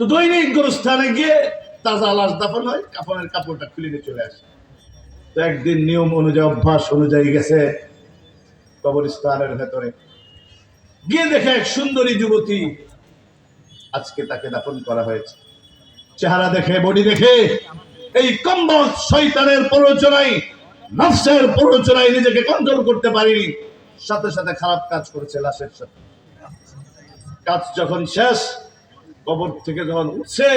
তো দৈনিক গোরস্থানে গিয়ে তাজা লাশ দাফন হয় কাপড়ের কাপড়টা খুলে নিয়ে চলে আসে। তো একদিন নিয়ম অনুযায়ী, অভ্যাস অনুযায়ী গেছে কবরস্থানের ভেতরে। গিয়ে দেখে এক সুন্দরী যুবতী আজকে তাকে দাফন করা হয়েছে। চেহারা দেখে, বডি দেখে, এই কম্বল শয়তানের প্ররোচনায়, নফসের প্ররোচনায় নিজেকে কন্ট্রোল করতে পারিনি। সাথে সাথে খারাপ কাজ করেছে লাশের সাথে। কাজ যখন শেষ কবর থেকে যখন উঠছে,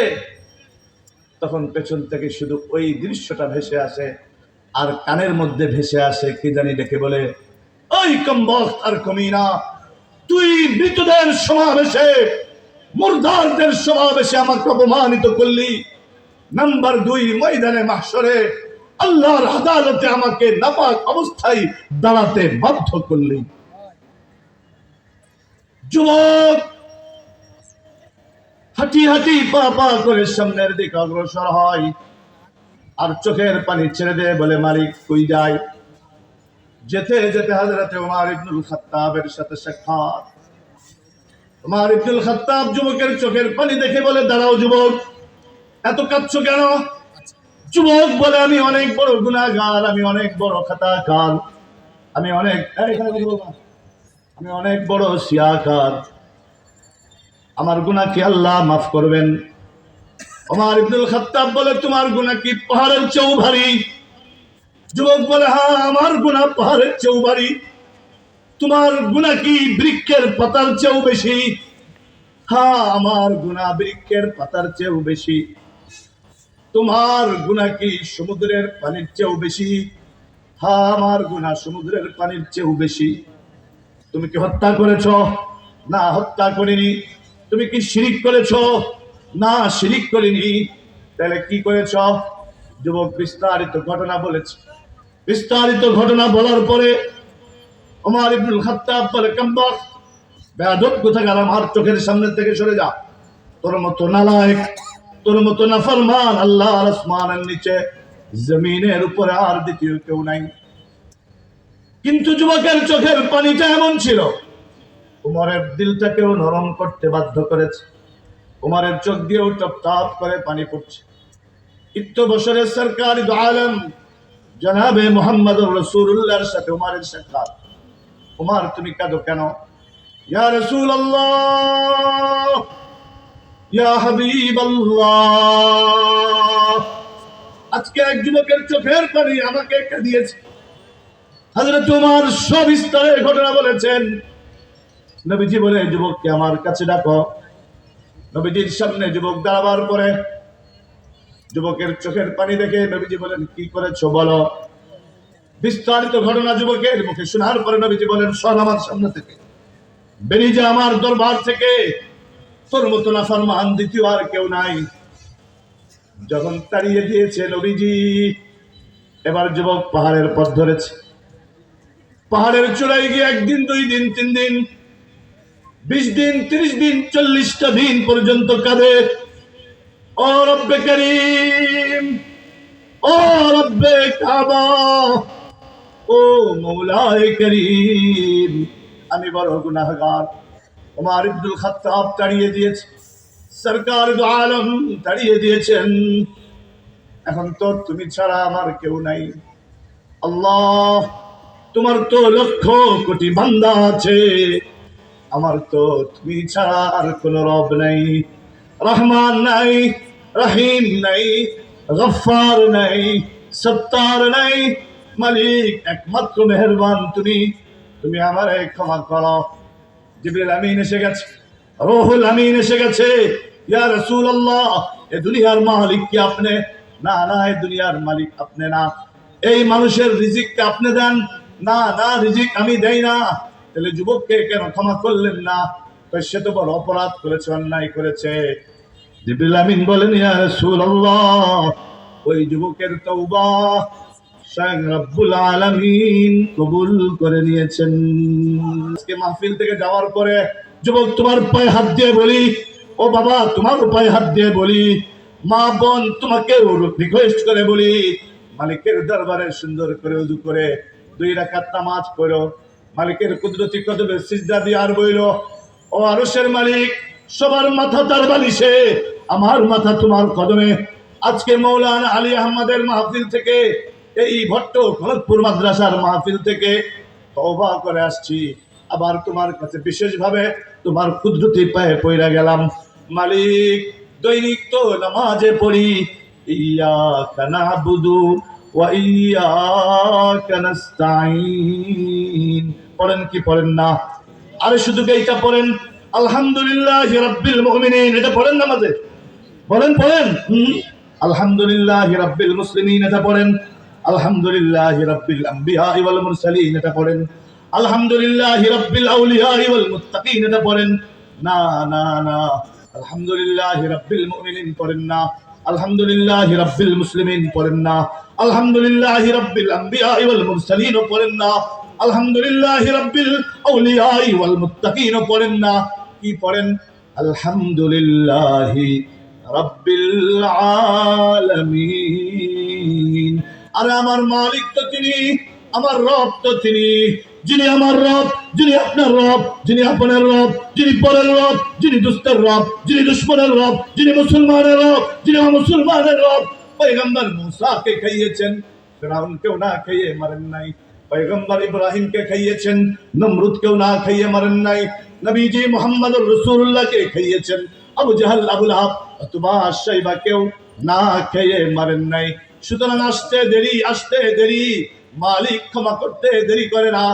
তখন পেছন থেকে শুধু ওই দৃশ্যটা ভেসে আসে, আর কানের মধ্যে ভেসে আসে, কি জানি ডেকে বলে, ওই কম্বল আর কমিনা, তুই মৃতদের সমাবেশে, মুর্দারদের সমাবেশে আমাকে অপমানিত করলি। নাম্বার দুই, ময়দানে মাসরে আল্লাহর আদালতে আমাকে নাপাক অবস্থায় দাঁড়াতে বাধ্য করলি। যুবক হাঁটি হাঁটি পা পা করে সামনের দিকে অগ্রসর হয় আর চোখের পানি ছেড়ে দেয় বলে মালিক কই যায় যেতে যেতে হাজরাতে ওমর ইবনুল খাত্তাবের সাথে সাক্ষাৎ ওমর ইবনুল খাত্তাব যুবকের চোখের পানি দেখে বলে দাঁড়াও যুবক এত কাঁদছো কেন যুবক বলে আমি অনেক বড় গুণাগার আমি অনেক বড় খাতা খাতাকার আমি অনেক। আমি অনেক বড় সিয়াকার আমার গুনাহ কি আল্লাহ মাফ করবেন। আমার ইবনুল খাত্তাব বলে, তোমার গুনাহ কি পাহাড়ের চেয়েও ভারী যুবক বলে হ্যাঁ আমার গুনাহ পাহাড়ের চেয়েও ভারী তোমার গুনাহ কি বৃক্ষের পাতার চেয়েও বেশি। হ্যাঁ আমার গুনাহ বৃক্ষের পাতার চেয়েও বেশি। তোমার গুনাহ কি সমুদ্রের পানির চেয়েও বেশি। হ্যাঁ আমার গুনাহ সমুদ্রের পানির চেয়েও বেশি। তুমি কি হত্যা করেছ? না, হত্যা করিনি। তুমি কি শিরিক করেছ? না, শিরিক করিনি। তাহলে কি করেছ? যুবক, বিস্তারিত ঘটনা বলেছে। বিস্তারিত ঘটনা বলার পরে ওমর ইবনুল খাত্তাব বলে কম্বক বেয়াদব কোথাকার? আমার চোখের সামনে থেকে সরে যা। তোর মতো নালায়েক, তোর মতো নাফরমান আল্লাহ আসমানের নিচে, জমিনের উপরে আর দ্বিতীয় কেউ নাই। কিন্তু যুবকের চোখের পানিটা এমন ছিল উমরের দিলটাকেও নরম করতে বাধ্য করেছে। উমরের চোখ দিয়েও টপ টপ করে পানি পড়ছে। ইত্য বছরের সরকারি আলম জনাবে মোহাম্মদ রসুল্লাহর সাথে উমারের সাক্ষাৎ। উমার, তুমি কাঁদো কেন? ইয়া রসুল ইয়া হাবিব আজকে এক যুবকের চোখের পানি আমাকে দিয়েছে। হাজরত তোমার সবিস্তারে ঘটনা বলেছেন নবীজি বলে, যুবককে আমার কাছে ডাকো। নবীজির সামনে যুবক দাঁড়াবার পরে যুবকের চোখের পানি দেখে নবীজি বলেন, কি করেছ বলো? বিস্তারিত ঘটনা যুবকের মুখে শোনার পরে নবীজি বলেন, সর আমার সামনে থেকে। বেরিয়ে যা আমার দরবার থেকে। তোর মতো না ফরমান দ্বিতীয় আর কেউ নাই। যখন তাড়িয়ে দিয়েছে নবীজি, এবার যুবক পাহাড়ের পথ ধরেছে। পাহাড়ের চূড়ায় গিয়ে একদিন, দুই দিন, তিন দিন বিশ দিন, তিরিশ দিন, চল্লিশটা দিন পর্যন্ত কাদের ও রব্বে করিম, ও কাবা, ও মৌলায় করিম, আমি বড় গুনাহগার। ওমর ইবনুল খাত্তাব তাড়িয়ে দিয়েছে, সরকার আলম তাড়িয়ে দিয়েছেন। এখন তো তুমি ছাড়া আমার কেউ নাই। আল্লাহ, তোমার তো লক্ষ কোটি বান্দা আছে। আমার তো তুমি ছাড়া আর কোন রব নাই, রহমান নাই, রহিম নাই গফার নাই, সত্তার নাই, মালিক একমাত্র মেহরবান তুমি। তুমি আমারে ক্ষমা করো। জিবরিল আমিন এসে গেছে, রোহুল আমিন এসে গেছে। ইয়া রসুল আল্লাহ এ দুনিয়ার মালিক কি আপনি? না না এই দুনিয়ার মালিক আপনি না। এই মানুষের রিজিককে আপনি দেন? না না, রিজিক আমি দেই না। তাহলে যুবককে কেন ক্ষমা করলেন না? সে তো বড় অপরাধ করেছে, অন্যায় করেছে। জিবরিল আমিন বলেন, ইয়া রাসূলুল্লাহ, ওই যুবকের তওবা স্বয়ং রব্বুল আলামিন কবুল করে নিয়েছেন। আজকে মাহফিল থেকে যাওয়ার পরে যুবক তোমার পায়ে হাত দিয়ে বলি, ও বাবা, তোমার পায়ে হাত দিয়ে বলি, মা বোন তোমাকে রিকোয়েস্ট করে বলি, মালিকের দরবারে সুন্দর করে উদু করে দুই রাকাত নামাজ পড়ো। মালিকের কুদরতি কদবে সিজদা দিয়ে আর বইল, ও আরশের মালিক, সবার মাথা তার বালিশে, আমার মাথা তোমার কদমে। আজকে মৌলানা আলী আহমদের মাহফিল থেকে, এই ভট্ট খড়গপুর মাদ্রাসার মাহফিল থেকে তওবা করে আসছি। আবার তোমার কাছে বিশেষভাবে তোমার কুদরতি পায়ে পইরা গেলাম। মালিক, দৈনিক তো নামাজে পড়ি, ইয়া ইয়াকা নাস্তাইন পড়েন কি পড়েন না? আরে শুধু এইটা পড়েন? আলহামদুলিল্লাহ রাব্বিল মুমিনিন। এটা পড়েন নামাজে বলেন, পড়েন। হুম। আলহামদুলিল্লাহ রাব্বিল মুসলিমিন। এটা পড়েন। আলহামদুলিল্লাহ রাব্বিল আম্বিয়া ওয়াল মুরসালিন। এটা পড়েন। আলহামদুলিল্লাহ রাব্বিল আউলিয়া ওয়াল মুত্তাকিন। এটা পড়েন। না না না। আলহামদুলিল্লাহ রাব্বিল মুমিনিন। পড়েন না। আলহামদুলিল্লাহ রাব্বিল মুসলিমিন। পড়েন না। আলহামদুলিল্লাহ রাব্বিল আম্বিয়া ওয়াল মুরসালিন পড়েন না। আলহামদুলিল্লাহ রাব্বিল আউলিয়া ওয়াল মুত্তাকিন পড়েন না। কি পড়েন? আলহামদুলিল্লাহ রাব্বিল আলামিন। আরে আমার মালিক তো তিনি, আমার রব তো তিনি। যিনি আমার রব, যিনি আপনার রব, যিনি আপনার রব, যিনি পরের রব, যিনি দুস্তের রব, যিনি দুশ্মনের রব, যিনি মুসলমানের রব, যিনি মুসলমানের রব পয়গম্বর মুসাকে খাইয়েছেন ফেরাউনকেও না খাইয়ে মারেন নাই পয়গম্বর ইব্রাহিমকে খাইয়েছেন নমরুদকেও না খাইয়ে মারেন নাই নবীজি মোহাম্মদ রসুল্লাহকে খাইয়েছেন আবু জাহাল আবুল হাব অথবা সাইবাকেও না খেয়ে মারেন নাই সুতরাং আসতে দেরি আসতে দেরি মালিক ক্ষমা করতে দেরি করে না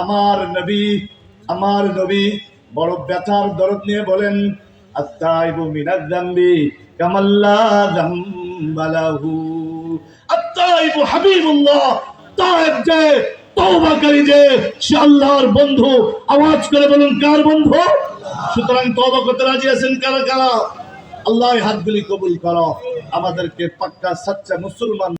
আমার নবী আমার নবী বড় ব্যথার দরদ নিয়ে বলেন আত্তাইবু মিনাজ জামবি কামাল্লা জামবালাহু আত্তাইবু হাবিবুল্লাহ তাইব যে, তওবাকারী যে, সে আল্লাহর বন্ধু। আওয়াজ করে বলুন, কার বন্ধু? সুতরাং তওবা করতে রাজি আছেন কারা কারা? আল্লাহ হাতগুলি কবুল করো। আমাদেরকে পাক্কা, সাচ্চা মুসলমান